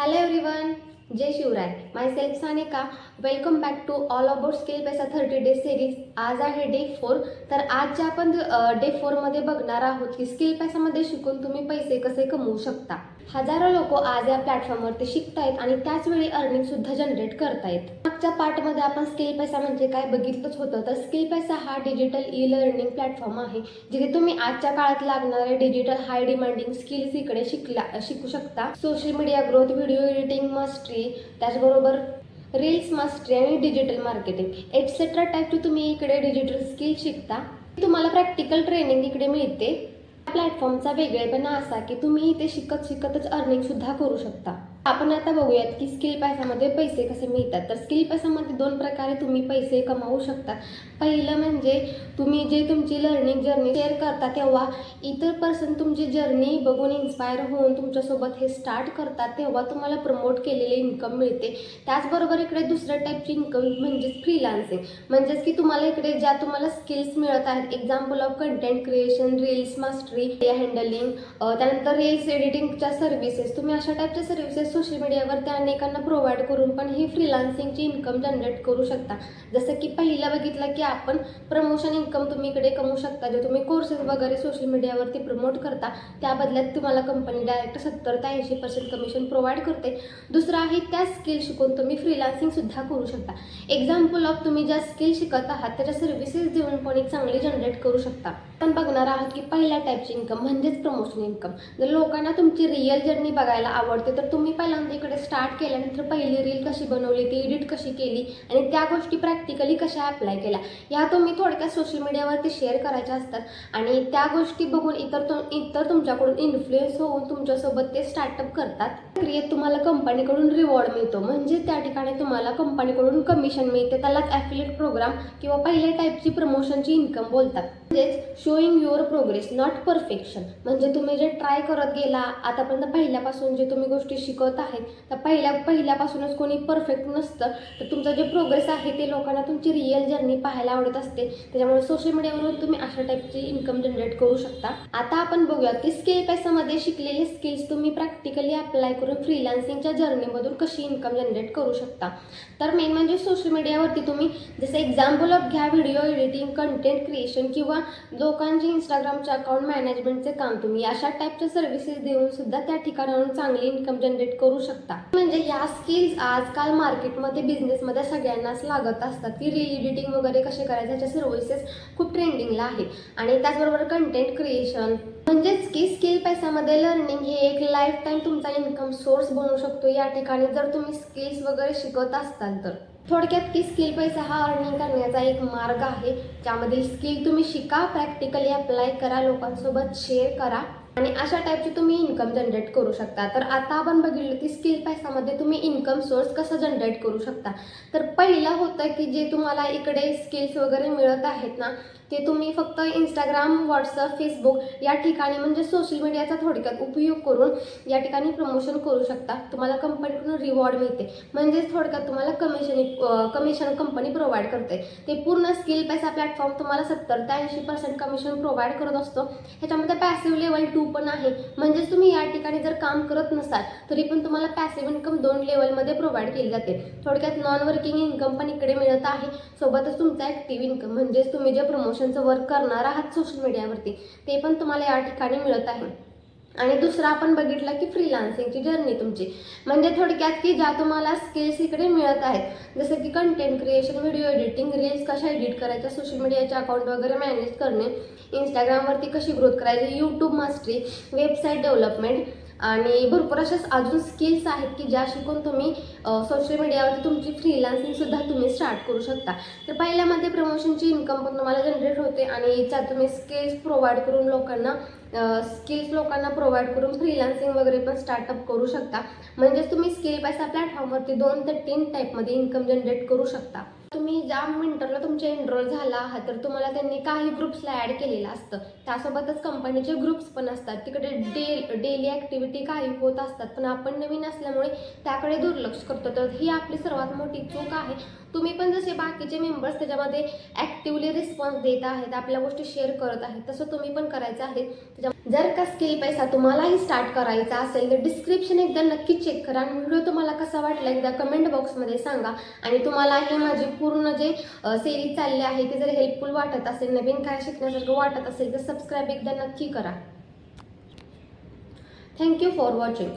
hello everyone. Jai Shivray. Myself Sanika. Welcome back to all about skill पैसा thirty days series आज आहे day four तर आज जे आपण डे फोरमध्ये बघणार आहोत की स्किल पैसामध्ये शिकून तुम्ही पैसे कसे कमवू शकता. हजारो लोक आज या प्लॅटफॉर्मवरती शिकतायत आणि त्याच वेळी अर्निंग सुद्धा जनरेट करतायत. मागच्या पार्टमध्ये आपण स्किल पैसा म्हणजे काय बघितलंच होतं. तर स्किल पैसा हा डिजिटल ई लर्निंग प्लॅटफॉर्म आहे जिथे तुम्ही आजच्या काळात लागणारे डिजिटल हाय डिमांडिंग स्किल्स इकडे शिकला शिकू शकता. Social media growth video editing mastery त्याचबरोबर रील्स मास्टरी आणि डिजिटल मार्केटिंग एटसेट्रा टाईपची तुम्ही इकडे डिजिटल स्किल शिकता. तुम्हाला प्रॅक्टिकल ट्रेनिंग इकडे मिळते. प्लॅटफॉर्मचा वेगळेपणा असा की तुम्ही इथे शिकत शिकतच अर्निंग सुद्धा करू शकता. आपण आता बघूयात की स्किल पैशामध्ये पैसे कसे मिळतात. तर स्किल पैशामध्ये दोन प्रकारे तुम्ही पैसे कमावू शकता. पहिलं म्हणजे तुम्ही जे तुमची लर्निंग जर्नी शेअर करता तेव्हा इतर पर्सन तुमची जर्नी बघून इन्स्पायर होऊन तुमच्यासोबत हे स्टार्ट करतात तेव्हा तुम्हाला प्रमोट केलेले इन्कम मिळते. त्याचबरोबर इकडे दुसऱ्या टाईपची इन्कम म्हणजेच फ्रीलान्सिंग म्हणजेच की तुम्हाला इकडे ज्या तुम्हाला स्किल्स मिळत आहेत example of content creation reels mastery handling त्यानंतर रील्स एडिटिंगच्या सर्व्हिसेस तुम्ही अशा टाईपच्या सर्व्हिसेस सोशल मीडियावरती अनेकांना प्रोव्हाइड करून पण ही फ्रीलान्सिंगची इन्कम जनरेट करू शकता. जसं की पहिला बघितलं की आपण प्रमोशन इन्कम तुम्ही इकडे कमवू शकता. जे तुम्ही कोर्सेस वगैरे सोशल मीडियावरती प्रमोट करता त्या बदल्यात तुम्हाला कंपनी डायरेक्ट सत्तर ते ऐंशी पर्सेंट कमिशन प्रोव्हाइड करते. दुसरं आहे त्या स्किल शिकून तुम्ही फ्रीलान्सिंगसुद्धा करू शकता. एक्झाम्पल ऑफ तुम्ही ज्या स्किल शिकत आहात त्याच्या सर्व्हिसेस देऊन पण एक चांगली जनरेट करू शकता. आपण बघणार आहोत की पहिल्या टाईपची इन्कम म्हणजेच प्रमोशन इन्कम जर लोकांना तुमची रिअल जर्नी बघायला आवडते तर तुम्ही पहिल्यांदा इकडे स्टार्ट केल्यानंतर पहिली रील कशी बनवली ती एडिट कशी केली आणि त्या गोष्टी प्रॅक्टिकली कशा अप्लाय केल्या ह्या तुम्ही थोडक्यात सोशल मीडियावरती शेअर करायच्या असतात. आणि त्या गोष्टी बघून इतर तुम इतर तुमच्याकडून इन्फ्लुएन्स होऊन तुमच्यासोबत ते स्टार्टअप करतात. क्रिएट तुम्हाला कंपनीकडून रिवॉर्ड मिळतो. म्हणजे त्या ठिकाणी तुम्हाला कंपनीकडून कमिशन मिळते. त्यालाच ॲफिलेट प्रोग्राम किंवा पहिल्या टाईपची प्रमोशनची इन्कम बोलतात. म्हणजेच showing your progress not perfection म्हणजे तुम्ही जे ट्राय करत गेला आतापर्यंत पहिल्यापासून जे तुम्ही गोष्टी शिकत आहेत तर पहिल्या पहिल्यापासूनच कोणी परफेक्ट नसतं. तर तुमचं जे प्रोग्रेस आहे ते लोकांना तुमची रिअल जर्नी पाहायला आवडत असते. त्याच्यामुळे सोशल मीडियावरून तुम्ही अशा टाईपची इन्कम जनरेट करू शकता. आता आपण बघूया की स्किल पैसामध्ये शिकलेले स्किल्स तुम्ही प्रॅक्टिकली अप्लाय करून फ्रीलान्सिंगच्या जर्नीमधून कशी इन्कम जनरेट करू शकता. तर मेन म्हणजे सोशल मीडियावरती तुम्ही जसं एक्झाम्पल ऑफ घ्या व्हिडिओ एडिटिंग कंटेंट क्रिएशन किंवा लोकांचे इंस्टाग्रामचे अकाउंट मॅनेजमेंटचे काम तुम्ही अशा टाईपच्या सर्व्हिसेस देऊन सुद्धा त्या ठिकाणाहून चांगली इन्कम जनरेट करू करू शकता. म्हणजे या स्किल्स आजकाल मार्केटमध्ये बिझनेसमध्ये सगळ्यांनाच लागत असतात. की रील एडिटिंग वगैरे कसे करायचे ह्याच्या सर्व्हिसेस खूप ट्रेंडिंगला आहे आणि त्याचबरोबर कंटेंट क्रिएशन म्हणजेच की स्किल पैशामध्ये लर्निंग हे एक लाईफ टाईम तुमचा इन्कम सोर्स बनू शकतो. या ठिकाणी जर तुम्ही स्किल्स वगैरे शिकत असताल तर. थोडक्यात की स्किल पैसा हा अर्निंग करण्याचा एक मार्ग आहे. ज्यामध्ये स्किल तुम्ही शिका प्रॅक्टिकली अप्लाय करा लोकांसोबत शेअर करा. आणि अशा टाईपची तुम्ही इन्कम जनरेट करू शकता. तर आता आपण बघितलं की स्किल पैसामध्ये तुम्ही इन्कम सोर्स कसा जनरेट करू शकता. तर पहिलं होतं की जे तुम्हाला इकडे स्किल्स वगैरे मिळत आहेत ना ते तुम्ही फक्त इंस्टाग्राम व्हॉट्सअप फेसबुक या ठिकाणी म्हणजे सोशल मीडियाचा थोडक्यात उपयोग करून या ठिकाणी प्रमोशन करू शकता. तुम्हाला कंपनीकडून रिवॉर्ड मिळते. म्हणजेच थोडक्यात तुम्हाला कमिशन कमिशन कंपनी प्रोव्हाइड करते. ते पूर्ण स्किल पैसा प्लॅटफॉर्म तुम्हाला सत्तर ते ऐंशी पर्सेंट कमिशन प्रोव्हाइड करत असतो. ह्याच्यामध्ये पॅसिव्ह लेवल टू पण आहे. म्हणजेच तुम्ही या ठिकाणी जर काम करत नसाल तरी पण तुम्हाला पॅसिव्ह इन्कम दोन लेवलमध्ये प्रोव्हाइड केली जाते. थोडक्यात नॉन वर्किंग इन्कम पण इकडे मिळत आहे. सोबतच तुमचा ॲक्टिव्ह इन्कम म्हणजेच तुम्ही जे प्रमोशनचं वर्क करणार आहात सोशल मीडियावरती ते पण तुम्हाला या ठिकाणी मिळत आहे. आणि दुसरं आपण बघितलं की फ्रीलान्सिंगची जर्नी तुमची. म्हणजे थोडक्यात की ज्या तुम्हाला स्किल्स इकडे मिळत आहेत जसं की content creation video editing reels कशा एडिट करायच्या सोशल मीडियाचे अकाउंट वगैरे मॅनेज करणे इंस्टाग्रामवरती कशी ग्रोथ करायची यूट्यूब मास्टरी वेबसाईट डेव्हलपमेंट आणि भरपूर अशा अजून स्किल्स आहेत की ज्या शिकून तुम्ही सोशल मीडियावरती तुमची फ्रीलान्सिंगसुद्धा तुम्ही स्टार्ट करू शकता. तर पहिल्यामध्ये प्रमोशनची इन्कम पण तुम्हाला जनरेट होते आणि त्यात तुम्ही स्किल्स प्रोव्हाइड करून लोकांना स्किल्स लोकांना प्रोव्हाइड करून फ्रीलान्सिंग वगैरे पण स्टार्टअप करू शकता. म्हणजेच तुम्ही स्किल पैसा प्लॅटफॉर्मवरती दोन ते तीन टाईपमध्ये इन्कम जनरेट करू शकता. तुम्ही ज्या मिंटरला तुमचे एनरोल झाला आहात तर तुम्हाला त्यांनी काही ग्रुप्सला ॲड केलेलं असतं. त्यासोबतच कंपनीचे ग्रुप्स पण असतात. तिकडे डे डेली ॲक्टिव्हिटी काही होत असतात पण आपण नवीन असल्यामुळे त्याकडे दुर्लक्ष करतो. तर ही आपली सर्वात मोठी चूक आहे. तुम्ही पण जसे बाकीचे मेंबर्स त्याच्यामध्ये ॲक्टिवली रिस्पॉन्स देत आहेत आपल्या गोष्टी शेअर करत आहेत तसं तुम्ही पण करायचं आहे. त्याच्या जर का स्किल पैसा तुम्हालाही स्टार्ट करायचा असेल तर डिस्क्रिप्शन एकदा नक्की चेक करा आणि व्हिडिओ तुम्हाला कसा वाटला एकदा कमेंट बॉक्समध्ये सांगा. आणि तुम्हाला हे माझी पूर्ण जे सेरीज चालले आहे ते जर हेल्पफुल वाटत असेल नवीन काय शिकण्यासारखं वाटत असेल तर सबस्क्राईब एकदा नक्की करा. Thank you for watching